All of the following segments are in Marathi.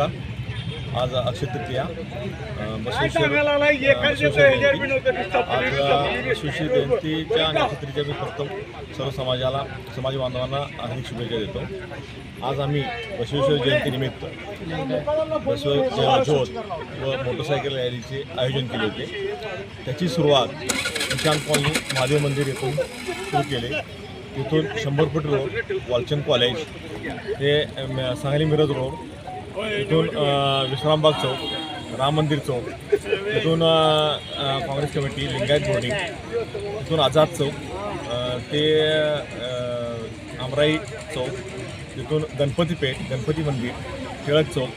नमस्कार आज अक्षय तृतीया. आज शिष्य जयंतीच्या आणि अक्षय तृतीया मी फक्त सर्व समाजाला समाज बांधवांना हार्दिक शुभेच्छा देतो. आज आम्ही बसवेश्वर जयंतीनिमित्त बसवेश्वर व मोटरसायकल रॅलीचे आयोजन केले होते. त्याची सुरुवात निशांत कॉलनी महादेव मंदिर येथून सुरू केले. तिथून शंभर फूट रोड वालचंद कॉलेज हे सांगली मिरज रोड इथून विश्रामबाग चौक राम मंदिर चौक तिथून काँग्रेस कमिटी लिंगायत बोर्डिंग तिथून आझाद चौक ते आमराई चौक तिथून गणपती पेठ गणपती मंदिर टिळक चौक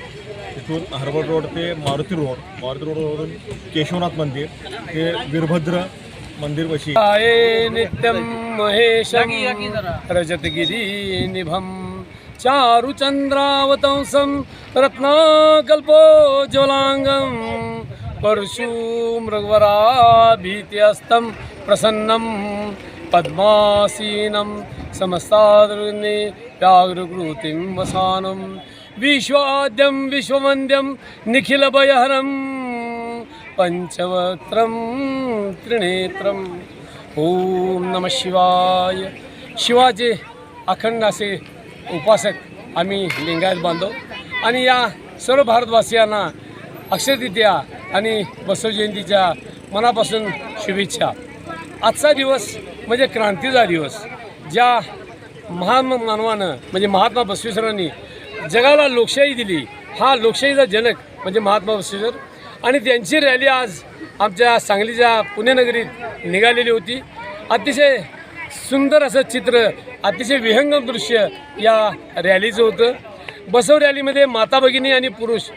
तिथून हरबड रोड ते मारुती रोड मारुती रोडवरून केशवनाथ मंदिर ते वीरभद्र मंदिर पशी. आये नित्यं महेशं रजतगिरी निभम चारुचन्द्रावतंसं रत्नाकल्पोज्ज्वलाङ्गं परशुमृगवराभीत्यस्तं प्रसन्नं पद्मासीनं समस्तादृने व्याघ्रकृतिं वसानं विश्वाद्यं विश्ववन्द्यं निखिलभयहरं पञ्चवक्त्रं त्रिनेत्रम् ओम नम शिवाय। शिवाचे अखंड असे उपासक आम्ही लिंगायत बांधव. आणि या सर्व भारतवासियांना अक्षयतृतीया आणि बसवजयंतीच्या मनापासून शुभेच्छा. आजचा दिवस म्हणजे क्रांतीचा दिवस. ज्या महान मानवानं म्हणजे महात्मा बसवेश्वरांनी जगाला लोकशाही दिली हा लोकशाहीचा जनक म्हणजे महात्मा बसवेश्वर. आणि त्यांची रॅली आज आमच्या सांगलीच्या पुणेनगरीत निघालेली होती. अतिशय सुंदर असं चित्र अतिशय विहंगम दृश्य या रॅलीचं होतं. बसव रॅलीमध्ये माता भगिनी आणि पुरुष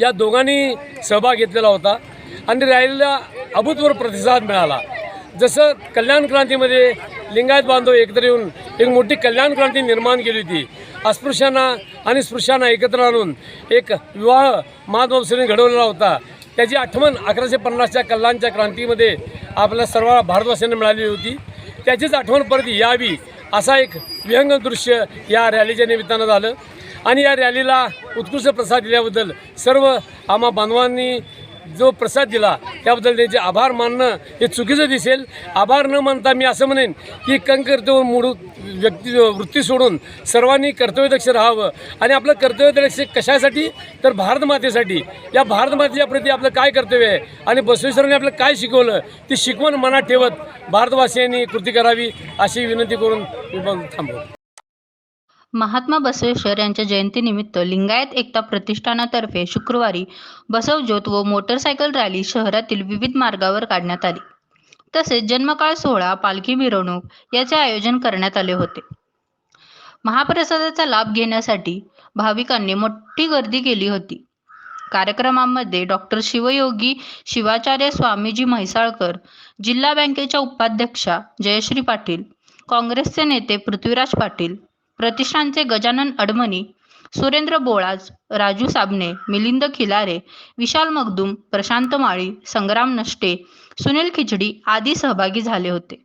या दोघांनी सहभाग घेतलेला होता आणि रॅलीला अभूतपूर्व प्रतिसाद मिळाला. जसं कल्याण क्रांतीमध्ये लिंगायत बांधव एकत्र येऊन एक मोठी कल्याण क्रांती निर्माण केली होती अस्पृश्यांना आणि स्पृश्यांना एकत्र आणून एक विवाह महात्मा घडवलेला होता. त्याची आठवण अकराशे पन्नासच्या कल्याणच्या क्रांतीमध्ये आपल्या सर्व भारतवासियांना मिळालेली होती. त्याचीच आठवण परत यावी असा एक व्यंग दृश्य या रॅलीच्या निमित्तानं झालं. आणि या रॅलीला उत्कृष्ट प्रसाद दिल्याबद्दल सर्व आम्हा बांधवांनी जो प्रसाद दिला त्याबद्दल त्यांचे आभार मानणं हे चुकीचं दिसेल. आभार न मानता मी असं म्हणेन की कंकर्तव्य मूळ व्यक्ती वृत्ती सोडून सर्वांनी कर्तव्यदक्ष राहावं. आणि आपलं कर्तव्यदक्ष कशासाठी? तर भारतमातेसाठी या भारतमातेच्या प्रती आपलं काय कर्तव्य आहे? आणि बसवेश्वरांनी आपलं काय शिकवलं? ती शिकवण मनात ठेवत भारतवासियांनी कृती करावी अशी विनंती करून मी पण थांबवतो. महात्मा बसवेश्वर यांच्या जयंतीनिमित्त लिंगायत एकता प्रतिष्ठानातर्फे शुक्रवारी बसवज्योत व मोटरसायकल रॅली शहरातील विविध मार्गावर काढण्यात आली. तसेच जन्मकाळ सोहळा पालखी मिरवणूक याचे आयोजन करण्यात आले होते. महाप्रसादाचा लाभ घेण्यासाठी भाविकांनी मोठी गर्दी केली होती. कार्यक्रमामध्ये डॉक्टर शिवयोगी शिवाचार्य स्वामीजी म्हैसाळकर जिल्हा बँकेच्या उपाध्यक्षा जयश्री पाटील काँग्रेसचे नेते पृथ्वीराज पाटील प्रतिष्ठानचे गजानन अडमणी सुरेंद्र बोळाज राजू साबणे मिलिंद खिलारे विशाल मगदूम प्रशांत माळी संग्राम नष्टे सुनील खिचडी आदी सहभागी झाले होते.